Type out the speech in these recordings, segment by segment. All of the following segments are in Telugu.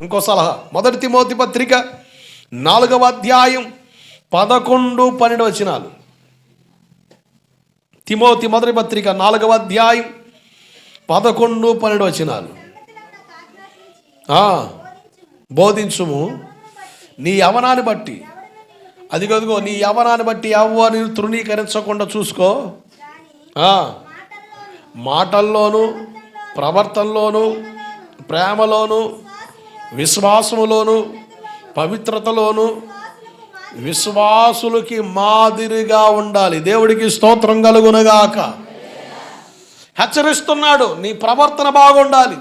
ఇంకో సలహా. మొదటి తిమోతి పత్రిక నాలుగవ అధ్యాయం పదకొండు పన్నెండు వచనాలు. తిమోతి మొదటి పత్రిక నాలుగవ అధ్యాయం పదకొండు పన్నెండు వచనాలు. బోధించుము. నీ యవనాన్ని బట్టి. అది కదుగో నీ యవనాన్ని బట్టి ఎవరిని తృణీకరించకుండా చూసుకో. మాటల్లోనూ ప్రవర్తనలోనూ ప్రేమలోను విశ్వాసములోను పవిత్రతలోను విశ్వాసులకి మాదిరిగా ఉండాలి. దేవుడికి స్తోత్రం కలుగునగాక. హెచ్చరిస్తున్నాడు నీ ప్రవర్తన బాగుండాలి.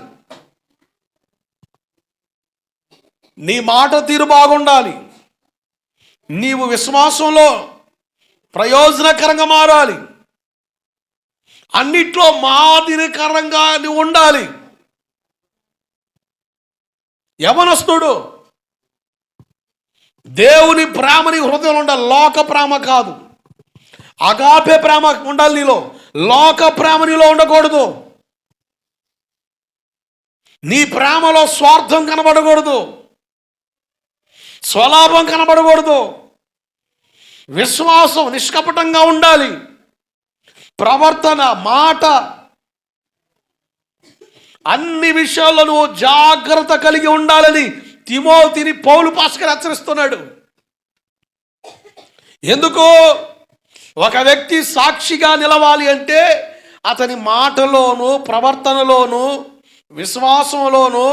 నీ మాట తీరు బాగుండాలి. నీవు విశ్వాసంలో ప్రయోజనకరంగా మారాలి. అన్నిట్లో మాదిరికరంగా నువ్వు ఉండాలి. యవనస్తుడు. దేవుని ప్రేమని హృదయంలో ఉండాలి లోక ప్రేమ కాదు. అగాపే ప్రేమ ఉండాలి నీలో. లోక ప్రేమ నీలో ఉండకూడదు. నీ ప్రేమలో స్వార్థం కనబడకూడదు. స్వలాభం కనబడకూడదు. విశ్వాసం నిష్కపటంగా ఉండాలి. ప్రవర్తన మాట అన్ని విషయాల్లో నువ్వు జాగ్రత్త కలిగి ఉండాలని తిమోతిని పౌలు పాస్కర్ హెచ్చరిస్తున్నాడు. ఎందుకు? ఒక వ్యక్తి సాక్షిగా నిలవాలి అంటే అతని మాటలోను ప్రవర్తనలోను విశ్వాసంలోను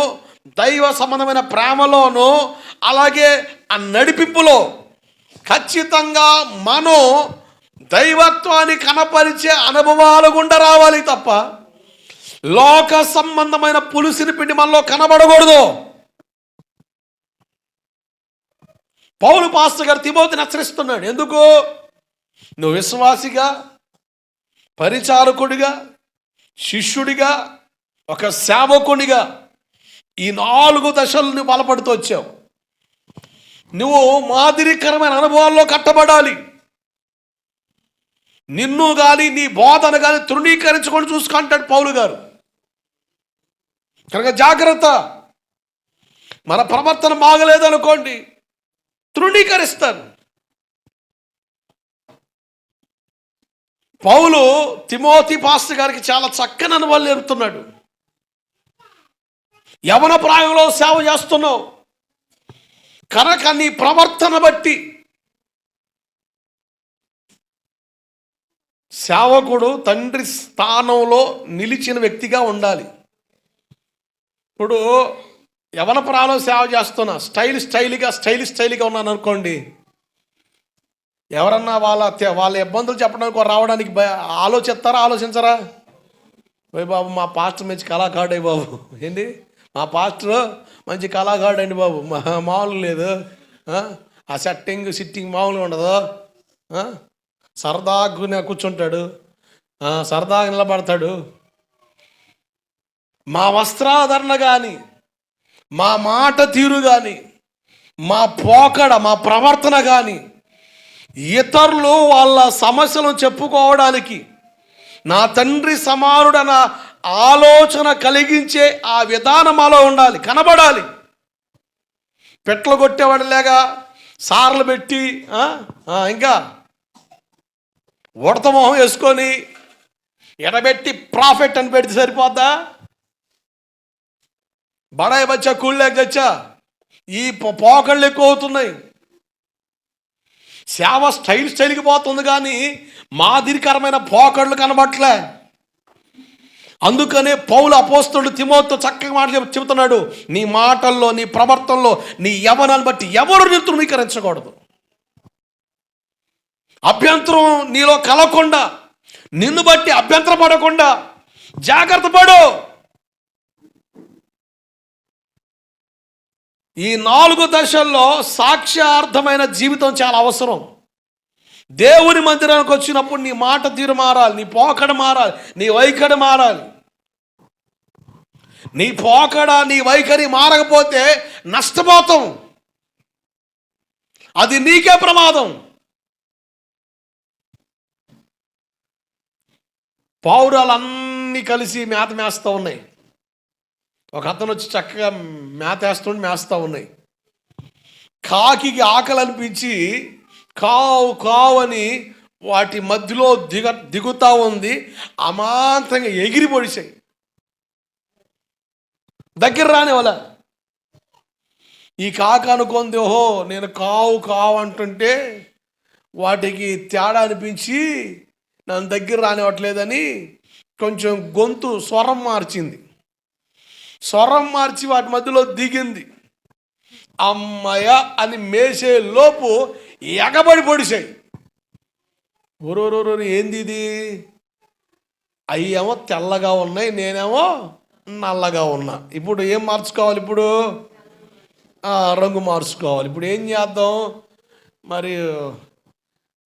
దైవ సంబంధమైన ప్రేమలోను అలాగే ఆ నడిపింపులో ఖచ్చితంగా మనం దైవత్వాన్ని కనపరిచే అనుభవాలు గుండా రావాలి తప్ప లోక సంబంధమైన పులుసుని పిండి మనలో కనబడకూడదు. పౌలు పాస్టర్ గారు తిమోతిని హెచ్చరిస్తున్నాడు. ఎందుకు? నువ్వు విశ్వాసిగా పరిచారకుడిగా శిష్యుడిగా ఒక సేవకునిగా ఈ నాలుగు దశలు నువ్వు బలపడుతూ వచ్చావు. నువ్వు మాదిరికరమైన అనుభవాల్లో కట్టబడాలి. నిన్ను కానీ నీ బోధన కానీ తృణీకరించుకొని చూసుకుంటాడు పౌలు గారు. కనుక జాగ్రత్త. మన ప్రవర్తన బాగలేదనుకోండి తృణీకరిస్తాను పౌలు తిమోతి పాస్టర్ గారికి చాలా చక్కని అనుభవాలు నేర్పుతున్నాడు. యవన ప్రాయంలో సేవ చేస్తున్నావు. కనుక నీ ప్రవర్తన బట్టి సేవకుడు తండ్రి స్థానంలో నిలిచిన వ్యక్తిగా ఉండాలి. ఇప్పుడు యవన ప్రాణం సేవ చేస్తున్నా స్టైల్ స్టైల్గా స్టైల్ స్టైల్గా ఉన్నాను అనుకోండి. ఎవరన్నా వాళ్ళ వాళ్ళ ఇబ్బందులు చెప్పడానికి రావడానికి ఆలోచిస్తారా ఆలోచించరా? ఓయ్ బాబు మా పాస్టర్ మంచి కళాకారుడు బాబు. ఏంటి మా పాస్టర్ మంచి కళాకారుడు అండి బాబు. మా మామూలు లేదు. ఆ? సెట్టింగ్ సిట్టింగ్ మామూలుగా ఉండదు. సరదాగా కూర్చుంటాడు. సరదాగా నిలబడతాడు. మా వస్త్రాధరణ కానీ మా మాట తీరు కానీ మా పోకడ మా ప్రవర్తన కానీ ఇతరులు వాళ్ళ సమస్యలను చెప్పుకోవడానికి నా తండ్రి సమానుడన ఆలోచన కలిగించే ఆ విధానం అలా ఉండాలి కనబడాలి. పెట్లు కొట్టేవాడలేగా సార్లు పెట్టి ఇంకా ఉడత మొహం వేసుకొని ఎడబెట్టి ప్రాఫిట్ అని పెడితే సరిపోద్దా? బడాయి బచ్చా కూళ్ళేక తెచ్చా? ఈ పోకళ్ళు ఎక్కువ అవుతున్నాయి సేవ స్టైల్ స్టైల్కి పోతుంది కానీ మాదిరికరమైన పోకళ్ళు కనబట్లే. అందుకనే పౌలు అపోస్తుడు తిమోతో చక్కగా మాట చెబుతున్నాడు నీ మాటల్లో నీ ప్రవర్తనలో నీ యవనాన్ని బట్టి ఎవరు నీ తృణీకరించకూడదు అభ్యంతరం నీలో కలగకుండా నిన్ను బట్టి అభ్యంతరం పడకుండా జాగ్రత్త పడు. ఈ నాలుగు దశల్లో సాక్ష్యార్థమైన జీవితం చాలా అవసరం. దేవుని మందిరానికి వచ్చినప్పుడు నీ మాట తీరు మారాలి నీ పోకడ మారాలి నీ వైఖరి మారాలి. నీ పోకడ నీ వైఖరి మారకపోతే నష్టపోతాం. అది నీకే ప్రమాదం. పావురాలన్నీ కలిసి మేత మేస్తూ ఉన్నాయి. ఒక అతను వచ్చి చక్కగా మేతేస్తుండి మేస్తూ ఉన్నాయి. కాకి ఆకలి అనిపించి కావు కావు అని వాటి మధ్యలో దిగ దిగుతూ ఉంది. అమాంతంగా ఎగిరి పొడిచాయి. దగ్గర రాని వాళ్ళ. ఈ కాక అనుకుంది ఓహో నేను కావు కావు అంటుంటే వాటికి తేడా అనిపించి నన్ను దగ్గర రానివ్వట్లేదని కొంచెం గొంతు స్వరం మార్చింది. స్వరం మార్చి వాటి మధ్యలో దిగింది. అమ్మయ్య అని మేసే లోపు ఎగబడి పొడిచాయి. ఓరోరోరో ఏంది ఇది? అయ్యేమో తెల్లగా ఉన్నాయి నేనేమో నల్లగా ఉన్నా. ఇప్పుడు ఏం మార్చుకోవాలి ఇప్పుడు? రంగు మార్చుకోవాలి. ఇప్పుడు ఏం చేద్దాం? మరి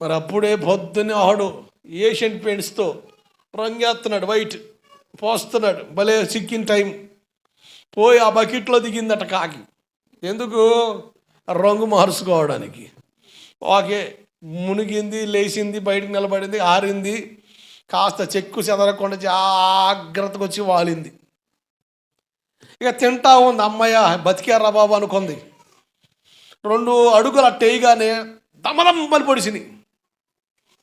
మరి అప్పుడే పొద్దున్నే ఆడు ఏషియన్ పెయింట్స్తో రంగు వేస్తున్నాడు వైట్ పోస్తున్నాడు. భలే సిక్కిన టైం. పోయి ఆ బకెట్లో దిగిందట కాకి. ఎందుకు? రంగు మార్చుకోవడానికి. ఓకే మునిగింది లేచింది బయటకు నిలబడింది ఆరింది. కాస్త చెక్కు చెదరకుండా జాగ్రత్తగా వచ్చి వాలింది. ఇక తింటా ఉంది అమ్మయ్య బతికారా బాబు అనుకుంది. రెండు అడుగులు అట్టేయగానే దమలంబలి పొడిచినాయి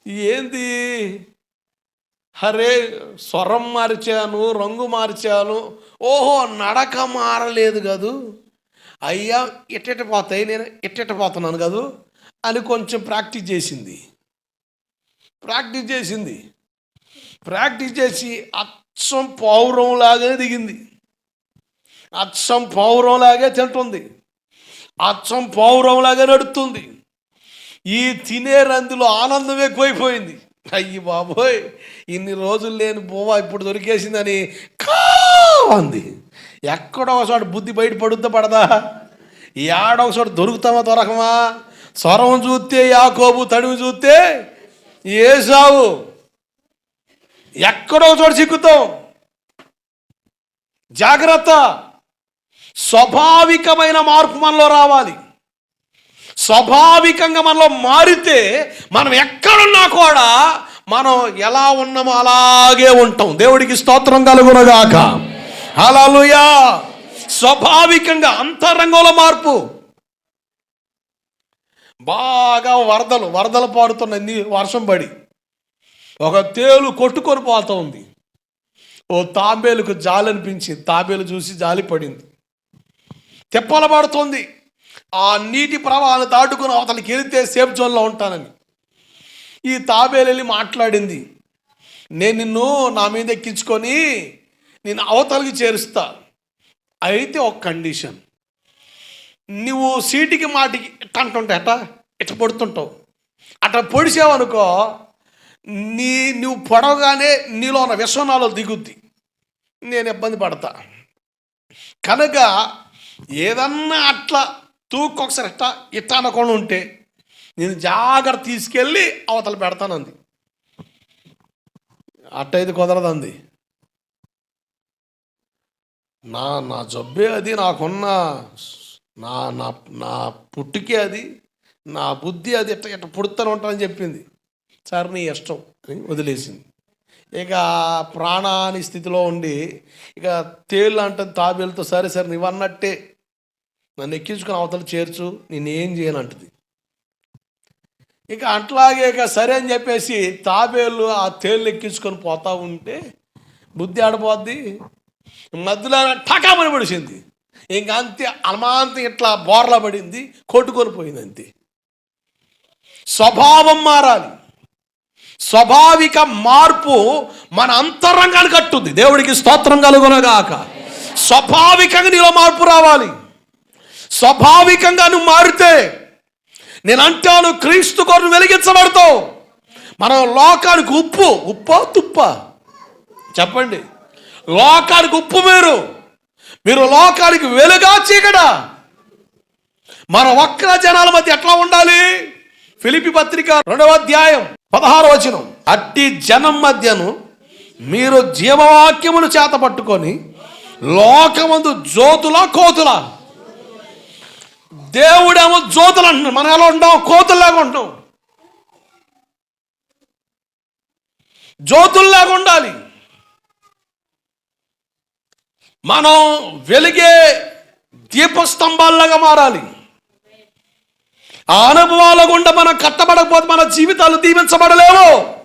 ఏంది? హరే స్వరం మార్చాను రంగు మార్చాను. ఓహో నడక మారలేదు కదూ. అయ్యా ఎట్టెట పోతాయి? నేను ఎట్టెట పోతున్నాను కదూ? అని కొంచెం ప్రాక్టీస్ చేసింది. ప్రాక్టీస్ చేసింది. ప్రాక్టీస్ చేసి అచ్చం పౌరంలాగే దిగింది. అచ్చం పౌరంలాగే తింటుంది. అచ్చం పౌరం నడుతుంది. నడుస్తుంది ఈ తినే రందులో ఆనందం ఎక్కువైపోయింది. అయ్యి బాబోయ్ ఇన్ని రోజులు లేని బోవా ఇప్పుడు దొరికేసిందని కాంది ఎక్కడో ఒకసారి బుద్ధి బయట పడుద్దా పడదా? ఏడొకసారి దొరుకుతామా దొరకమా? స్వరం చూస్తే యాకోబు తడివి చూస్తే ఏసావు. ఎక్కడో చోట చిక్కుతాం. జాగ్రత్త. స్వాభావికమైన మార్పు మనలో రావాలి. స్వాభావికంగా మనలో మారితే మనం ఎక్కడున్నా కూడా మనం ఎలా ఉన్నామో అలాగే ఉంటాం. దేవుడికి స్తోత్రం కలుగునగాక. అలాలుయా స్వాభావికంగా అంతరంగంలో మార్పు. బాగా వరదలు వరదలు పారుతున్న వర్షం పడి. ఒక తేలు కొట్టుకొని పోతా ఉంది. ఓ తాబేలుకు జాలి అనిపించింది తాంబేలు చూసి జాలి పడింది. తిప్పల పడుతుంది. ఆ నీటి ప్రవాహాన్ని దాటుకుని అవతలకి వెళితే సేఫ్ జోన్లో ఉంటానని. ఈ తాబేలు వెళ్ళి మాట్లాడింది. నేను నిన్ను నా మీద ఎక్కించుకొని నేను అవతలకి చేరుస్తా. అయితే ఒక కండిషన్. నువ్వు సీటికి మాటికి ఎట్ట అంటుంటే అట్ట? ఇట్ట పడుతుంటావు? అట్లా పొడిసావనుకో నీ నువ్వు పొడవగానే నీలో ఉన్న విషం నాలో దిగుద్ది. నేను ఇబ్బంది పడతా. కనుక ఏదన్నా అట్లా తూక్కు ఒకసారి ఇట్టా ఇట్టా అనకుండా ఉంటే నేను జాగ్రత్త తీసుకెళ్ళి అవతల పెడతానంది. అట్టయితే కుదరదంది. నా నా జబ్బే అది నాకున్న నా నా నా పుట్టుకే అది నా బుద్ధి అది ఇట్ట ఇట్ట పుడుతూనే ఉంటానని చెప్పింది. సార్ నీ ఇష్టం అని వదిలేసింది. ఇక ప్రాణాని స్థితిలో ఉండి ఇక తేళ్ళు అంటే తాబేలతో సరే సరే నువ్వన్నట్టే నన్ను ఎక్కించుకుని అవతల చేర్చు నేనేం చేయనంటది. ఇక అట్లాగే ఇక సరే అని చెప్పేసి తాబేలు ఆ తేళ్ళు ఎక్కించుకొని పోతా ఉంటే బుద్ధి ఆడిపోద్ది మధ్యలో ఠకామని పడిసింది ఇంక అంతే అమాంతం ఇట్లా బోర్లా పడింది కొట్టుకొని పోయింది అంతే. స్వభావం మారాలి. స్వాభావిక మార్పు మన అంతరంగాన్ని కట్టుద్ది. దేవుడికి స్తోత్రం కలుగునగాక. స్వాభావికంగా నీలో మార్పు రావాలి. స్వాభావికంగా నువ్వు మారితే నేను అంటాను క్రీస్తు కొరకు వెలిగించబడతావు. మనం లోకానికి ఉప్పు ఉప్ప తుప్ప? చెప్పండి. లోకానికి ఉప్పు మీరు మీరు లోకానికి వెలుగా చీకడా మన ఒక్క జనాల మధ్య ఎట్లా ఉండాలి? ఫిలిపి పత్రిక రెండవ అధ్యాయం పదహారు వచనం. అట్టి జనం మధ్యను మీరు జీవవాక్యములు చేత పట్టుకొని లోకమందు జ్యోతుల కోతుల దేవుడేమో జ్యోతులు అంటున్నాడు. మనం ఎలా ఉంటాం? కోతుల్లాగా ఉంటాం. జ్యోతుల్లాగా ఉండాలి. మనం వెలిగే దీపస్తంభాల్లాగా మారాలి. ఆ అనుభవాల గుండా మనం కట్టబడకపోతే మన జీవితాలు దీవించబడలేవో.